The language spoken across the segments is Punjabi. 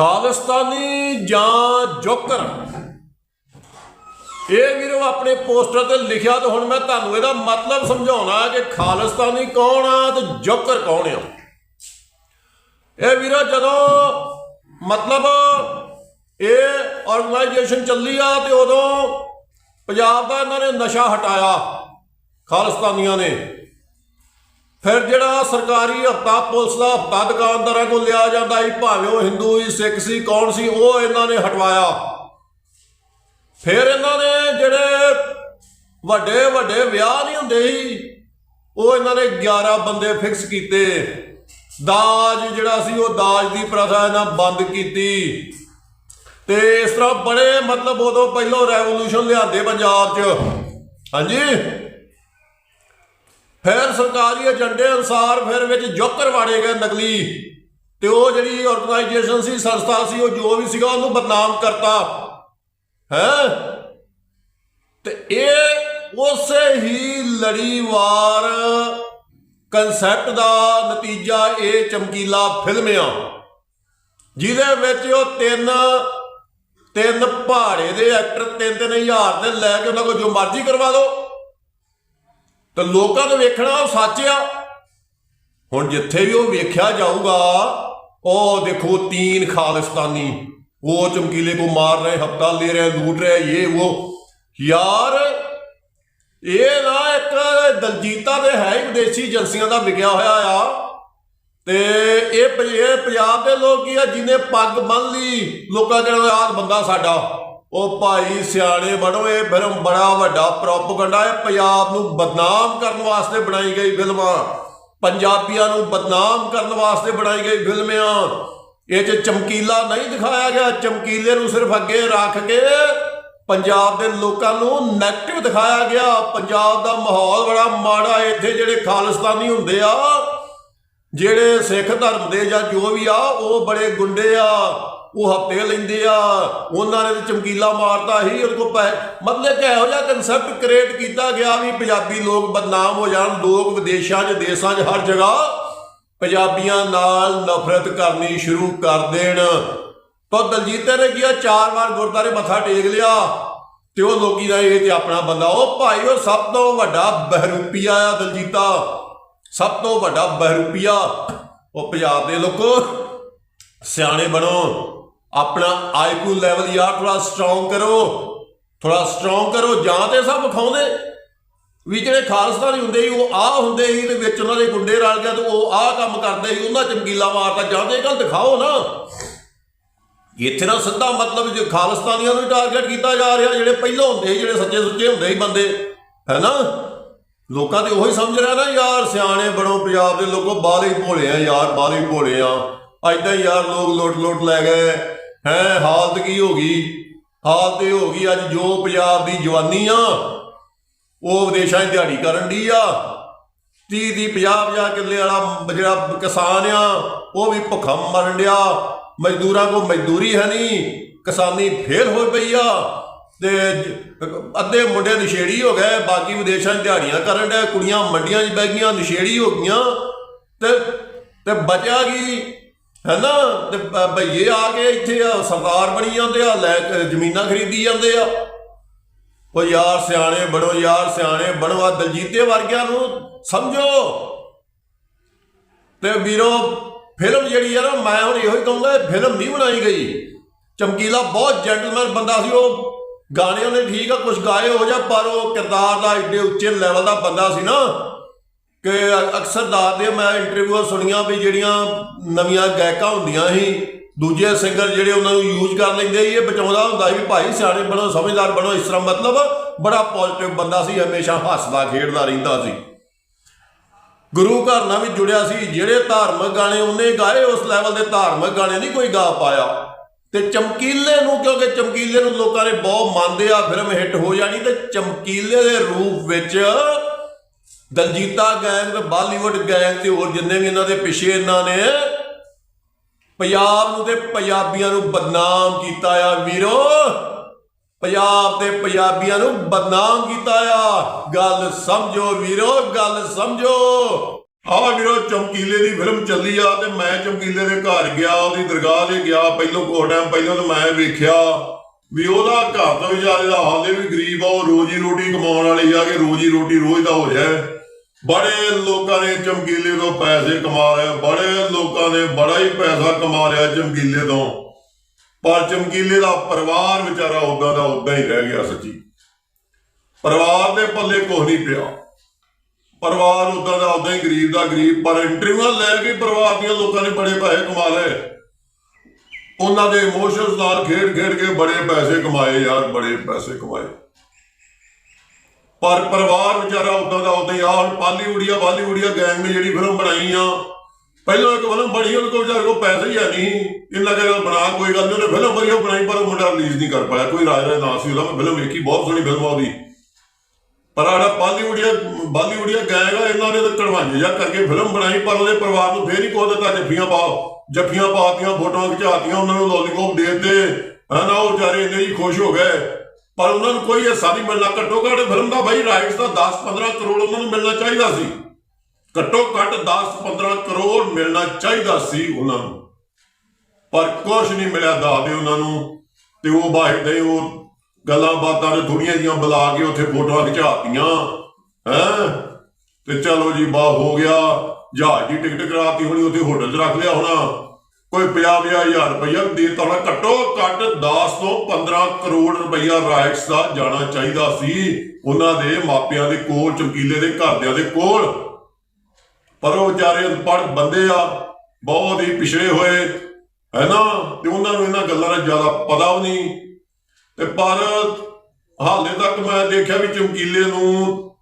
ਖਾਲਿਸਤਾਨੀ ਜਾਂ ਜੋਕਰ? ਇਹ ਵੀਰੋ ਆਪਣੇ ਪੋਸਟਰ ਤੇ ਲਿਖਿਆ ਤੇ ਹੁਣ ਮੈਂ ਤੁਹਾਨੂੰ ਇਹਦਾ ਮਤਲਬ ਸਮਝਾਉਣਾ ਕਿ ਖਾਲਿਸਤਾਨੀ ਕੌਣ ਆ ਤੇ ਜੋਕਰ ਕੌਣ ਆ। ਇਹ ਵੀਰੋ ਜਦੋਂ ਮਤਲਬ ਇਹ ਆਰਗੇਨਾਈਜੇਸ਼ਨ ਚੱਲੀ ਆ ਤੇ ਉਦੋਂ ਪੰਜਾਬ ਦਾ ਇਹਨਾਂ ਨੇ ਨਸ਼ਾ ਹਟਾਇਆ, ਖਾਲਿਸਤਾਨੀਆਂ ਨੇ। ਫਿਰ ਜਿਹੜਾ ਸਰਕਾਰੀ ਹਫਤਾ ਪੁਲਿਸ ਦਾ ਹਫਤਾ ਦੁਕਾਨਦਾਰਾਂ ਕੋਲ ਲਿਆ ਜਾਂਦਾ ਸੀ, ਭਾਵੇਂ ਉਹ ਹਿੰਦੂ ਸੀ, ਸਿੱਖ ਸੀ, ਕੌਣ ਸੀ, ਉਹ ਇਹਨਾਂ ਨੇ ਹਟਵਾਇਆ। ਫਿਰ ਇਹਨਾਂ ਨੇ ਜਿਹੜੇ ਵੱਡੇ ਵੱਡੇ ਵਿਆਹ ਨਹੀਂ ਹੁੰਦੇ ਸੀ, ਉਹ ਇਹਨਾਂ ਨੇ 11 ਬੰਦੇ ਫਿਕਸ ਕੀਤੇ। ਦਾਜ ਜਿਹੜਾ ਸੀ, ਉਹ ਦਾਜ ਦੀ ਪ੍ਰਥਾ ਇਹਨਾਂ ਬੰਦ ਕੀਤੀ। ਤੇ ਇਸ ਤਰ੍ਹਾਂ ਬੜੇ ਮਤਲਬ ਉਦੋਂ ਪਹਿਲੋਂ ਰੈਵੋਲੂਸ਼ਨ ਲਿਆਂਦੇ ਪੰਜਾਬ 'ਚ। ਹਾਂਜੀ? ਫਿਰ ਸਰਕਾਰੀ ਏਜੰਡੇ ਅਨੁਸਾਰ ਫਿਰ ਵਿੱਚ ਜੋਕਰ ਵਾੜੇ ਗਏ ਨਕਲੀ। ਤੇ ਉਹ ਜਿਹੜੀ ਆਰਗੇਨਾਈਜੇਸ਼ਨ ਸੀ, ਸੰਸਥਾ ਸੀ, ਉਹ ਜੋ ਵੀ ਸੀਗਾ, ਉਹਨੂੰ ਬਦਨਾਮ ਕਰਤਾ। ਹੈ? ਤੇ ਇਹ ਉਸੇ ਹੀ ਲੜੀਵਾਰ ਕਨਸੈਪਟ ਦਾ ਨਤੀਜਾ ਇਹ ਚਮਕੀਲਾ ਫਿਲਮ ਆ। ਜਿਹਦੇ ਵਿੱਚ ਉਹ ਤਿੰਨ ਤਿੰਨ ਪਹਾੜੇ ਦੇ ਐਕਟਰ ਤਿੰਨ ਤਿੰਨ ਹਜ਼ਾਰ ਦੇ ਲੈ ਕੇ ਉਹਨਾਂ ਕੋਲ ਜੋ ਮਰਜ਼ੀ ਕਰਵਾ ਦਿਓ ਤੇ ਲੋਕਾਂ ਨੇ ਵੇਖਣਾ ਉਹ ਸੱਚ ਆ। ਹੁਣ ਜਿੱਥੇ ਵੀ ਉਹ ਵੇਖਿਆ ਜਾਊਗਾ, ਉਹ ਦੇਖੋ ਤੀਨ ਖਾਲਿਸਤਾਨੀ, ਉਹ ਚਮਕੀਲੇ ਕੋ ਮਾਰ ਰਹੇ ਹਫਤਾ ਲੈ ਰਹੇ, ਲੂਟ ਰਹੇ, ਇਹ ਉਹ। ਯਾਰ, ਇਹ ਨਾ ਇੱਕ ਦਲਜੀਤਾ ਦੇ ਹੈ ਹੀ ਵਿਦੇਸ਼ੀ ਏਜੰਸੀਆਂ ਦਾ ਵਿਕਿਆ ਹੋਇਆ ਆ। ਤੇ ਇਹ ਪੰਜਾਬ ਦੇ ਲੋਕ ਕੀ ਆ ਜਿਹਨੇ ਪੱਗ ਬੰਨ ਲਈ, ਲੋਕਾਂ ਕਹਿੰਦੇ ਆਹ ਬੰਦਾ ਸਾਡਾ। ਉਹ ਭਾਈ ਸਿਆਣੇ ਬਣੋ, ਇਹ ਫਿਲਮ ਬੜਾ ਵੱਡਾ ਪ੍ਰੋਪਗੈਂਡਾ ਹੈ। ਪੰਜਾਬ ਨੂੰ ਬਦਨਾਮ ਕਰਨ ਵਾਸਤੇ ਬਣਾਈ ਗਈ ਫਿਲਮਾਂ। ਪੰਜਾਬੀਆਂ ਨੂੰ ਬਦਨਾਮ ਕਰਨ ਵਾਸਤੇ ਬਣਾਈ ਗਈ ਫਿਲਮ। ਇਹ ਚ ਚਮਕੀਲਾ ਨਹੀਂ ਦਿਖਾਇਆ ਗਿਆ। ਚਮਕੀਲੇ ਨੂੰ ਸਿਰਫ ਅੱਗੇ ਰੱਖ ਕੇ ਪੰਜਾਬ ਦੇ ਲੋਕਾਂ ਨੂੰ ਨੈਗੇਟਿਵ ਦਿਖਾਇਆ ਗਿਆ। ਪੰਜਾਬ ਦਾ ਮਾਹੌਲ ਬੜਾ ਮਾੜਾ ਇੱਥੇ ਜਿਹੜੇ ਖਾਲਿਸਤਾਨੀ ਹੁੰਦੇ ਆ ਜਿਹੜੇ ਸਿੱਖ ਧਰਮ ਦੇ ਜਾਂ ਜੋ ਵੀ ਆ, ਉਹ ਬੜੇ ਗੁੰਡੇ ਆ, ਉਹ ਹੱਤੇ ਲੈਂਦੇ ਆ, ਉਹਨਾਂ ਨੇ ਚਮਕੀਲਾ ਮਾਰਤਾ ਹੀ ਉਹਦੇ ਕੋ ਪੈ, ਮਤਲਬ ਕਿ ਇਹੋ ਜਿਹਾ ਕਨਸੈਪਟ ਕ੍ਰੀਏਟ ਕੀਤਾ ਗਿਆ ਵੀ ਪੰਜਾਬੀ ਲੋਕ ਬਦਨਾਮ ਹੋ ਜਾਣ, ਲੋਕ ਵਿਦੇਸ਼ਾਂ 'ਚ, ਦੇਸ਼ਾਂ 'ਚ, ਹਰ ਜਗ੍ਹਾ ਪੰਜਾਬੀਆਂ ਨਾਲ ਨਫ਼ਰਤ ਕਰਨੀ ਸ਼ੁਰੂ ਕਰ ਦੇਣ। ਤਾਂ ਦਲਜੀਤ ਨੇ ਕੀਆ ਚਾਰ ਵਾਰ ਗੁਰਦਾਰੇ ਮੱਥਾ ਟੇਕ ਲਿਆ ਤੇ ਉਹ ਲੋਕੀ ਦਾ ਇਹ ਤੇ ਆਪਣਾ ਬੰਦਾ, ਉਹ ਭਾਈ ਉਹ ਸਭ ਤੋਂ ਵੱਡਾ ਬਹਿਰੂਪੀਆ ਆ ਦਲਜੀਤਾ। ਸਭ ਤੋਂ ਵੱਡਾ ਬਹਿਰੂਪੀਆ ਉਹ ਪੰਜਾਬ ਦੇ ਲੋਕੋ, ਸਿਆਣੇ ਬਣੋ, ਆਪਣਾ ਆਈਕੂ ਲੈਵਲ ਯਾਰ ਥੋੜਾ ਸਟਰੋਂਗ ਕਰੋ ਥੋੜਾ ਸਟਰੋਂਗ ਕਰੋ, ਜਾਂ ਤੇ ਸਭ ਵਿਖਾਉਂਦੇ। ਵੀ ਜਿਹੜੇ ਖਾਲਸਤਾਨੀ ਹੁੰਦੇ ਸੀ, ਉਹ ਆ ਹੁੰਦੇ ਸੀ, ਤੇ ਵਿੱਚ ਉਹਨਾਂ ਦੇ ਗੁੰਡੇ ਰਲ ਗਿਆ ਤੇ ਉਹ ਆਹ ਕੰਮ ਕਰਦੇ ਸੀ, ਉਹਨਾਂ ਚਮਕੀਲਾ ਮਾਰਦਾ ਜਾਂ ਤੇ ਇਹ ਗੱਲ ਦਿਖਾਓ ਨਾ। ਇੱਥੇ ਨਾ ਸਿੱਧਾ ਮਤਲਬ ਜੇ ਖਾਲਿਸਤਾਨੀਆਂ ਨੂੰ ਟਾਰਗੇਟ ਕੀਤਾ ਜਾ ਰਿਹਾ, ਜਿਹੜੇ ਪਹਿਲਾਂ ਹੁੰਦੇ ਸੀ, ਜਿਹੜੇ ਸੱਚੇ ਸੁੱਚੇ ਹੁੰਦੇ ਸੀ ਬੰਦੇ ਹੈਨਾ ਲੋਕਾਂ ਤੇ ਉਹੀ ਸਮਝ ਰਿਹਾ ਨਾ ਯਾਰ ਸਿਆਣੇ ਬਣੋ ਪੰਜਾਬ ਦੇ ਲੋਕੋ ਬਾਹਰ ਹੀ ਭੋਲੇ ਆ ਯਾਰ ਬਾਹਰ ਹੀ ਭੋਲੇ ਆ। ਐਦਾਂ ਹੀ ਯਾਰ ਲੋਕ ਲੁੱਟ ਲੁੱਟ ਲੈ ਗਏ। ਹੈ, ਹਾਲਤ ਕੀ ਹੋ ਗਈ? ਹਾਲਤ ਇਹ ਹੋ ਗਈ, ਅੱਜ ਜੋ ਪੰਜਾਬ ਦੀ ਜਵਾਨੀ ਆ, ਉਹ ਵਿਦੇਸ਼ਾਂ 'ਚ ਦਿਹਾੜੀ ਕਰਨ ਦੀ ਆ। 30 ਦੀ 50 50 ਕਿੱਲੇ ਵਾਲਾ ਜਿਹੜਾ ਕਿਸਾਨ ਆ, ਉਹ ਵੀ ਭੁੱਖਾ ਮਰਨ ਡਿਆ। ਮਜ਼ਦੂਰਾਂ ਕੋ ਮਜ਼ਦੂਰੀ ਹੈ ਨਹੀਂ, ਕਿਸਾਨੀ ਫੇਲ ਹੋ ਪਈ ਆ। ਤੇ ਅੱਧੇ ਮੁੰਡੇ ਨਸ਼ੇੜੀ ਹੋ ਗਏ, ਬਾਕੀ ਵਿਦੇਸ਼ਾਂ 'ਚ ਦਿਹਾੜੀਆਂ ਕਰਨ ਡੇ ਕੁੜੀਆਂ ਮੰਡੀਆਂ 'ਚ ਬਹਿ ਗਈਆਂ, ਨਸ਼ੇੜੀ ਹੋ ਗਈਆਂ, ਤੇ ਤੇ ਬਚਿਆ ਕੀ? ਹੈਨਾ ਤੇ ਭਈਏ ਆ ਕੇ ਇੱਥੇ ਆ ਸਰਦਾਰ ਬਣੀ ਜਾਂਦੇ ਆ, ਲੈ ਜ਼ਮੀਨਾਂ ਖਰੀਦੀ ਜਾਂਦੇ ਆ। ਉਹ ਯਾਰ ਸਿਆਣੇ ਬਣੋ, ਯਾਰ ਸਿਆਣੇ ਬਣੋ ਆ ਦਲਜੀਤੇ ਵਰਗਿਆਂ ਨੂੰ ਸਮਝੋ। ਤੇ ਵੀਰੋ, ਫਿਲਮ ਜਿਹੜੀ ਆ ਨਾ, ਮੈਂ ਹੁਣ ਇਹੋ ਹੀ ਕਹੂੰਗਾ ਫਿਲਮ ਨਹੀਂ ਬਣਾਈ ਗਈ। ਚਮਕੀਲਾ ਬਹੁਤ ਜੈਂਟਲਮੈਨ ਬੰਦਾ ਸੀ, ਉਹ ਗਾਣੇ ਉਹਨੇ ਠੀਕ ਆ ਕੁਝ ਗਾਏ ਹੋ ਜਾ, ਪਰ ਉਹ ਕਿਰਦਾਰ ਦਾ ਏਡੇ ਉੱਚੇ ਲੈਵਲ ਦਾ ਬੰਦਾ ਸੀ ਨਾ ਕਿ ਅਕਸਰ ਅਕਸਰ ਦੱਸਦੇ ਮੈਂ ਇੰਟਰਵਿਊਆਂ ਸੁਣੀਆਂ ਵੀ ਜਿਹੜੀਆਂ ਨਵੀਆਂ ਗਾਇਕਾਂ ਹੁੰਦੀਆਂ ਸੀ, ਦੂਜੇ ਸਿੰਗਰ ਜਿਹੜੇ ਉਹਨਾਂ ਨੂੰ ਯੂਜ਼ ਕਰ ਲੈਂਦੇ ਸੀ, ਇਹ ਬਚਾਉਂਦਾ ਹੁੰਦਾ ਸੀ ਵੀ ਭਾਈ ਸਿਆਣੇ ਬਣੋ, ਸਮਝਦਾਰ ਬਣੋ, ਇਸ ਤਰ੍ਹਾਂ ਮਤਲਬ ਬੜਾ ਪੋਜ਼ਿਟਿਵ ਬੰਦਾ ਸੀ, ਹਮੇਸ਼ਾ ਹੱਸਦਾ, ਖੇਡਦਾ ਰਹਿੰਦਾ ਸੀ। ਗੁਰੂ ਘਰ ਨਾਲ ਵੀ ਜੁੜਿਆ ਸੀ, ਜਿਹੜੇ ਧਾਰਮਿਕ ਗਾਣੇ ਉਹਨੇ ਗਾਏ, ਉਸ ਲੈਵਲ ਦੇ ਧਾਰਮਿਕ ਗਾਣੇ ਨਹੀਂ ਕੋਈ ਗਾ ਪਾਇਆ। ਤੇ ਚਮਕੀਲੇ ਨੂੰ ਕਿਉਂਕਿ ਚਮਕੀਲੇ ਨੂੰ ਲੋਕਾਂ ਨੇ ਬਹੁਤ ਮੰਨਦੇ ਆ, ਫਿਲਮ ਹਿੱਟ ਹੋ ਜਾਣੀ ਤੇ ਚਮਕੀਲੇ ਦੇ ਰੂਪ ਵਿੱਚ ਦਲਜੀਤਾ ਗੈਂਗ ਤੇ ਬਾਲੀਵੁੱਡ ਗੈਂਗ ਤੇ ਹੋਰ ਜਿੰਨੇ ਵੀ ਇਹਨਾਂ ਦੇ ਪਿੱਛੇ ਇਹਨਾਂ ਨੇ, ਪੰਜਾਬ ਨੂੰ ਤੇ ਪੰਜਾਬੀਆਂ ਨੂੰ ਬਦਨਾਮ ਕੀਤਾ ਆ ਵੀਰੋ। ਪੰਜਾਬ ਤੇ ਪੰਜਾਬੀਆਂ ਨੂੰ ਬਦਨਾਮ ਕੀਤਾ ਆ। ਗੱਲ ਸਮਝੋ ਵੀਰੋ, ਗੱਲ ਸਮਝੋ। ਆਹ ਵੀਰੋ, ਚਮਕੀਲੇ ਦੀ ਫਿਲਮ ਚੱਲੀ ਆ ਤੇ ਮੈਂ ਚਮਕੀਲੇ ਦੇ ਘਰ ਗਿਆ, ਉਹਦੀ ਦਰਗਾਹ ਤੇ ਗਿਆ, ਪਹਿਲੋਂ ਕੋ ਟਾਈਮ ਪਹਿਲਾਂ ਤਾਂ ਮੈਂ ਵੇਖਿਆ ਵੀ ਉਹਦਾ ਘਰ ਦਾ ਵਿਚਾਰੇ ਦਾ ਹਾਲੇ ਵੀ ਗਰੀਬ ਆ, ਉਹ ਰੋਜੀ ਰੋਟੀ ਕਮਾਉਣ ਵਾਲੀ ਆ ਕਿ ਰੋਜੀ ਰੋਟੀ ਰੋਜ਼ ਦਾ ਹੋ ਜਾਏ। ਬੜੇ ਲੋਕਾਂ ਨੇ ਚਮਕੀਲੇ ਤੋਂ ਪੈਸੇ ਕਮਾ ਲਿਆ ਬੜੇ ਲੋਕਾਂ ਨੇ ਬੜਾ ਹੀ ਪੈਸਾ ਕਮਾ ਲਿਆ ਚਮਕੀਲੇ ਤੋਂ। ਪਰ ਚਮਕੀਲੇ ਦਾ ਪਰਿਵਾਰ ਵਿਚਾਰਾ ਉਦਾਂ ਦਾ ਉਦਾਂ ਹੀ ਰਹਿ ਗਿਆ ਸੱਚੀ। ਪਰਿਵਾਰ ਦੇ ਪੱਲੇ ਕੁਝ ਨਹੀਂ ਪਿਆ। ਪਰਿਵਾਰ ਉਦਾਂ ਦਾ ਉਦਾਂ ਹੀ ਗਰੀਬ ਦਾ ਗਰੀਬ, ਪਰ ਇੰਟਰਵਿਊ ਲੈ ਕੇ ਪਰਿਵਾਰ ਦੀਆਂ ਲੋਕਾਂ ਨੇ ਬੜੇ ਪੈਸੇ ਕਮਾ ਲਏ। ਉਹਨਾਂ ਦੇ ਇਮੋਸ਼ਨਸ ਨਾਲ ਖੇਡ ਖੇਡ ਕੇ ਬੜੇ ਪੈਸੇ ਕਮਾਏ ਯਾਰ, ਬੜੇ ਪੈਸੇ ਕਮਾਏ। ਪਰ ਪਰਿਵਾਰ ਵਿਚਾਰਾ ਉਦਾਂ ਦਾ ਉਦਾਂ ਹੀ ਆਹ ਹੁਣ ਬਾਲੀਵੁੱਡੀਆ ਬਾਲੀਵੁੱਡੀਆ ਗੈਂਗ ਨੇ ਜਿਹੜੀ ਫਿਲਮ ਬਣਾਈ ਆ, ਪਹਿਲਾਂ ਇੱਕ ਫਿਲਮ ਬਣੀ, ਉਹਦੇ ਕੋਲ ਵਿਚਾਰੇ ਕੋਲ ਪੈਸੇ ਹੀ ਹੈ ਨਹੀਂ। ਇੰਨਾ ਕਿ ਬਣਾ, ਕੋਈ ਗੱਲ ਨਹੀਂ, ਉਹਨੇ ਫਿਲਮ ਵਧੀਆ ਬਣਾਈ, ਪਰ ਉਹ ਮੁੰਡਾ ਰਿਲੀਜ਼ ਨਹੀਂ ਕਰ ਪਾਇਆ, ਕੋਈ ਰਾਜ ਰਾਜ ਨਾ ਸੀ ਉਹਦਾ, ਮੈਂ ਫਿਲਮ ਵੇਖੀ, ਬਹੁਤ ਸੋਹਣੀ ਫਿਲਮ ਆ ਉਹਦੀ। ਪਰ ਆੜਾ ਬਾਲੀਵੁੱਡੀਆ ਬਾਲੀਵੁੱਡੀਆ ਗੈਂਗ ਇਹਨਾਂ ਨੇ ਤਾਂ ਕੜਵਾਂਜੇ ਜਾ ਕਰਕੇ ਫਿਲਮ ਬਣਾਈ, ਪਰ ਉਹਦੇ ਪਰਿਵਾਰ ਨੂੰ ਫੇਰ ਹੀ ਕੋਹ ਦਿੱਤਾ, ਜੱਫੀਆਂ ਪਾਓ ਜੱਫੀਆਂ ਪਾਤੀਆਂ ਫੋਟੋਆਂ ਖਿਚਾਤੀਆਂ, ਉਹਨਾਂ ਨੂੰ ਲੋਲੀਪੌਪ ਦੇ ਦਿੱਤੇ। ਹਨਾ ਉਹ ਵਿਚਾਰੇ ਇੰਨੇ ਹੀ ਖੁਸ਼ ਹੋ ਗਏ। ਪਰ ਉਹਨਾਂ ਨੂੰ ਕੋਈ ਹਿੱਸਾ ਨਹੀਂ ਮਿਲਣਾ। ਘੱਟੋ ਘੱਟ ਫਿਲਮ ਦਾ ਬਾਈ ਰਾਈਟਸ ਦਾ 10-15 ਕਰੋੜ ਉਹਨਾਂ ਨੂੰ ਮਿਲਣਾ ਚਾਹੀਦਾ ਸੀ। ਘੱਟੋ ਘੱਟ 10-15 ਕਰੋੜ ਮਿਲਣਾ ਚਾਹੀਦਾ ਸੀ ਉਹਨਾਂ ਨੂੰ। ਪਰ ਕੁਝ ਨਹੀਂ ਮਿਲਿਆ ਦੱਸਦੇ ਉਹਨਾਂ ਨੂੰ। ਤੇ ਉਹ ਬਾਹਰ ਦੇ, ਉਹ ਗੱਲਾਂ ਬਾਤਾਂ ਨੇ ਥੋੜੀਆਂ ਜੀਆਂ ਬੁਲਾ ਕੇ ਉੱਥੇ ਫੋਟੋਆਂ ਖਿਚਾਤੀਆਂ, ਹੈ? ਤੇ ਚਲੋ ਜੀ, ਬਾ ਹੋ ਗਿਆ, ਜਹਾਜ਼ ਦੀ ਟਿਕਟ ਕਰਾਤੀ ਹੋਣੀ, ਉੱਥੇ ਹੋਟਲ 'ਚ ਰੱਖ ਲਿਆ ਹੋਣਾ। ਕੋਈ 50 ਹਜ਼ਾਰ ਰੁਪਇਆ ਦੇ ਤਾਂ ਘੱਟੋ ਘੱਟ 10 ਤੋਂ 15 ਕਰੋੜ ਰੁਪਇਆ ਰਾਈਟਸ ਦਾ ਜਾਣਾ ਚਾਹੀਦਾ ਸੀ ਉਹਨਾਂ ਦੇ ਮਾਪਿਆਂ ਦੇ ਕੋਲ, ਚਮਕੀਲੇ ਦੇ ਘਰਦਿਆਂ ਦੇ ਕੋਲ। ਪਰ ਉਹ ਵਿਚਾਰੇ ਅਨਪੜ੍ਹ ਬੰਦੇ ਆ, ਬਹੁਤ ਹੀ ਪਿਛੜੇ ਹੋਏ, ਹੈ ਨਾ? ਤੇ ਉਹਨਾਂ ਨੂੰ ਇਹਨਾਂ ਗੱਲਾਂ ਦਾ ਜ਼ਿਆਦਾ ਪਤਾ ਵੀ ਨਹੀਂ। ਤੇ ਪਰ ਹਾਲੇ ਤੱਕ ਮੈਂ ਦੇਖਿਆ ਵੀ ਚਮਕੀਲੇ ਨੂੰ,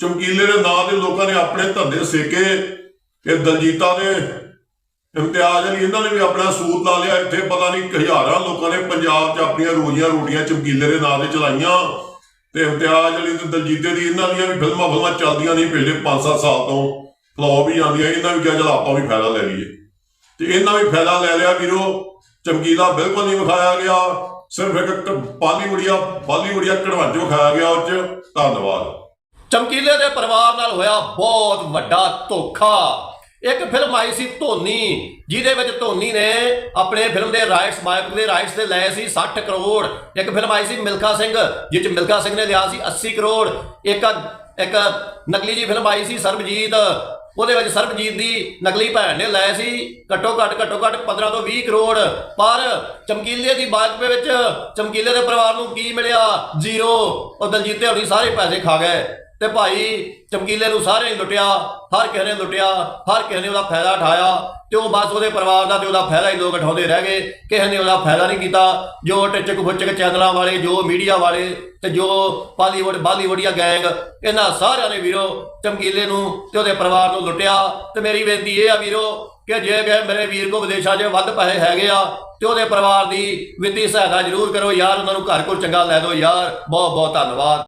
ਚਮਕੀਲੇ ਦੇ ਨਾਂ ਦੇ ਲੋਕਾਂ ਨੇ ਆਪਣੇ ਧੰਦੇ ਸੇਕੇ ਇਹ ਦਲਜੀਤਾ ਦੇ ਇਮਤਿਆਜ਼ ਅਲੀ ਇਹਨਾਂ ਨੇ ਵੀ ਆਪਣਾ ਸੂਤ ਲਾ ਲਿਆ। ਇੱਥੇ ਪਤਾ ਨਹੀਂ ਹਜ਼ਾਰਾਂ ਲੋਕਾਂ ਨੇ ਪੰਜਾਬ 'ਚ ਆਪਣੀਆਂ ਰੋਜ਼ੀਆਂ ਰੋਟੀਆਂ ਚਮਕੀਲੇ ਦੇ ਨਾਂ ਤੇ ਚਲਾਈਆਂ। ਤੇ ਇਮਤਿਆਜ਼ ਅਲੀ ਤੇ ਦਲਜੀਤੇ ਦੀ ਇਹਨਾਂ ਦੀਆਂ ਵੀ ਫਿਲਮਾਂ ਫਿਲਮਾਂ ਚੱਲਦੀਆਂ ਨਹੀਂ ਪਿਛਲੇ 5-7 ਸਾਲ ਤੋਂ। ਫਲॉप ਹੀ ਆਉਂਦੀਆਂ ਇਹਨਾਂ ਵੀ ਕਿਹਾ ਚਲ ਆਪਾਂ ਵੀ ਫਾਇਦਾ ਲੈ ਲਈਏ। ਤੇ ਇਹਨਾਂ ਵੀ ਫਾਇਦਾ ਲੈ ਲਿਆ ਵੀਰੋ। ਚਮਕੀਲਾ ਬਿਲਕੁਲ ਨਹੀਂ ਵਿਖਾਇਆ ਗਿਆ। ਸਿਰਫ ਇੱਕ ਬਾਲੀਵੁੱਡੀਆ ਬਾਲੀਵੁੱਡੀਆ ਕਢਵਾਂਚ ਵਿਖਾਇਆ ਗਿਆ ਉਹ 'ਚ। ਧੰਨਵਾਦ। ਚਮਕੀਲੇ ਦੇ ਪਰਿਵਾਰ ਨਾਲ ਹੋਇਆ ਬਹੁਤ ਵੱਡਾ ਧੋਖਾ। ਇੱਕ ਫਿਲਮ ਆਈ ਸੀ ਧੋਨੀ, ਜਿਹਦੇ ਵਿੱਚ ਧੋਨੀ ਨੇ ਆਪਣੇ ਫਿਲਮ ਦੇ ਰਾਈਟਸ ਮਾਇਕ ਦੇ ਰਾਈਟਸ ਤੇ ਲਏ ਸੀ 60 ਕਰੋੜ। ਇੱਕ ਫਿਲਮ ਆਈ ਸੀ ਮਿਲਖਾ ਸਿੰਘ ਜਿਸ ਚ ਮਿਲਖਾ ਸਿੰਘ ਨੇ ਲਿਆ ਸੀ 80 ਕਰੋੜ। ਇੱਕ ਇੱਕ ਨਕਲੀ ਜੀ ਫਿਲਮ ਆਈ ਸੀ ਸਰਬਜੀਤ ਉਹਦੇ ਵਿੱਚ ਸਰਬਜੀਤ ਦੀ ਨਕਲੀ ਭੈਣ ਨੇ ਲਏ ਸੀ ਘੱਟੋ ਘੱਟ ਘੱਟੋ ਘੱਟ 15 ਤੋਂ 20 ਕਰੋੜ। ਪਰ ਚਮਕੀਲੇ ਦੀ ਬਾਤ ਵਿੱਚ ਚਮਕੀਲੇ ਦੇ ਪਰਿਵਾਰ ਨੂੰ ਕੀ ਮਿਲਿਆ? ਜ਼ੀਰੋ। ਉਹ ਦਲਜੀਤ ਤੇ ਹੋਣੀ ਸਾਰੇ ਪੈਸੇ ਖਾ ਗਏ। ਤੇ ਭਾਈ ਚਮਕੀਲੇ ਨੂੰ ਸਾਰੇ ਹੀ ਲੁੱਟਿਆ, ਹਰ ਕਿਸੇ ਨੇ ਲੁੱਟਿਆ, ਹਰ ਕਿਸੇ ਨੇ ਉਹਦਾ ਫਾਇਦਾ ਉਠਾਇਆ ਤੇ ਉਹ ਬਸ ਉਹਦੇ ਪਰਿਵਾਰ ਦਾ ਤੇ ਉਹਦਾ ਫਾਇਦਾ ਹੀ ਲੋਕ ਉਠਾਉਂਦੇ ਰਹਿ ਗਏ, ਕਿਸੇ ਨੇ ਉਹਦਾ ਫਾਇਦਾ ਨਹੀਂ ਕੀਤਾ। ਜੋ ਟਿਚਕ ਫੁੱਚਕ ਚੈਨਲਾਂ ਵਾਲੇ, ਜੋ ਮੀਡੀਆ ਵਾਲੇ ਤੇ ਜੋ ਬਾਲੀਵੁੱਡ, ਬਾਲੀਵੁੱਡੀਆ ਗੈਂਗ, ਇਹਨਾਂ ਸਾਰਿਆਂ ਨੇ ਵੀਰੋ ਚਮਕੀਲੇ ਨੂੰ ਤੇ ਉਹਦੇ ਪਰਿਵਾਰ ਨੂੰ ਲੁੱਟਿਆ। ਤੇ ਮੇਰੀ ਬੇਨਤੀ ਇਹ ਆ ਵੀਰੋ ਕਿ ਜੇ ਗਏ ਮੇਰੇ ਵੀਰ ਕੋ ਵਿਦੇਸ਼ਾਂ 'ਚ ਵੱਧ ਪੈਸੇ ਹੈਗੇ ਆ ਤੇ ਉਹਦੇ ਪਰਿਵਾਰ ਦੀ ਵਿੱਤੀ ਸਹਾਇਤਾ ਜ਼ਰੂਰ ਕਰੋ। ਯਾਰ ਉਹਨਾਂ ਨੂੰ ਘਰ ਕੋਲ ਚੰਗਾ ਲੈ ਦਿਓ ਯਾਰ ਬਹੁਤ ਬਹੁਤ ਧੰਨਵਾਦ।